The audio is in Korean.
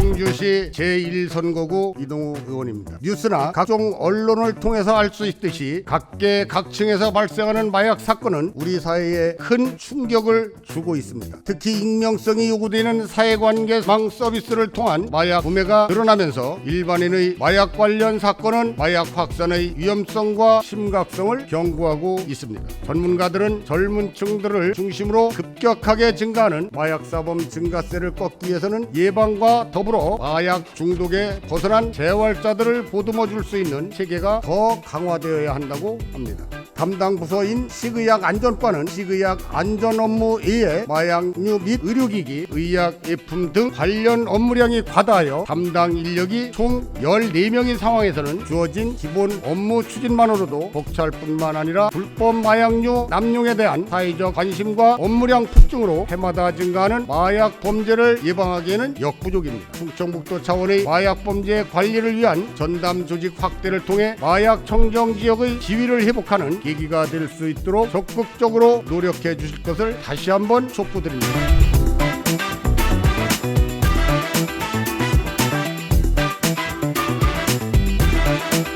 청주시 제1선거구 이동우 의원입니다. 뉴스나 각종 언론을 통해서 알 수 있듯이 각계 각층에서 발생하는 마약 사건은 우리 사회에 큰 충격을 주고 있습니다. 특히 익명성이 요구되는 사회관계망 서비스를 통한 마약 구매가 늘어나면서 일반인의 마약 관련 사건은 마약 확산의 위험성과 심각성을 경고하고 있습니다. 전문가들은 젊은 층들을 중심으로 급격하게 증가하는 마약 사범 증가세를 꺾기 위해서는 예방과 더불어 마약 중독에 벗어난 재활자들을 보듬어 줄 수 있는 체계가 더 강화되어야 한다고 합니다. 담당 부서인 시의약 안전과는 시의약 안전 업무 외에 마약류 및 의료기기, 의약 예품 등 관련 업무량이 과다하여 담당 인력이 총 14명인 상황에서는 주어진 기본 업무 추진만으로도 벅찰 뿐만 아니라 불법 마약류 남용에 대한 사회적 관심과 업무량 폭증으로 해마다 증가하는 마약 범죄를 예방하기에는 역부족입니다. 충청북도 차원의 마약 범죄 관리를 위한 전담 조직 확대를 통해 마약 청정 지역의 지위를 회복하는 계기가 될 수 있도록 적극적으로 노력해 주실 것을 다시 한번 촉구드립니다.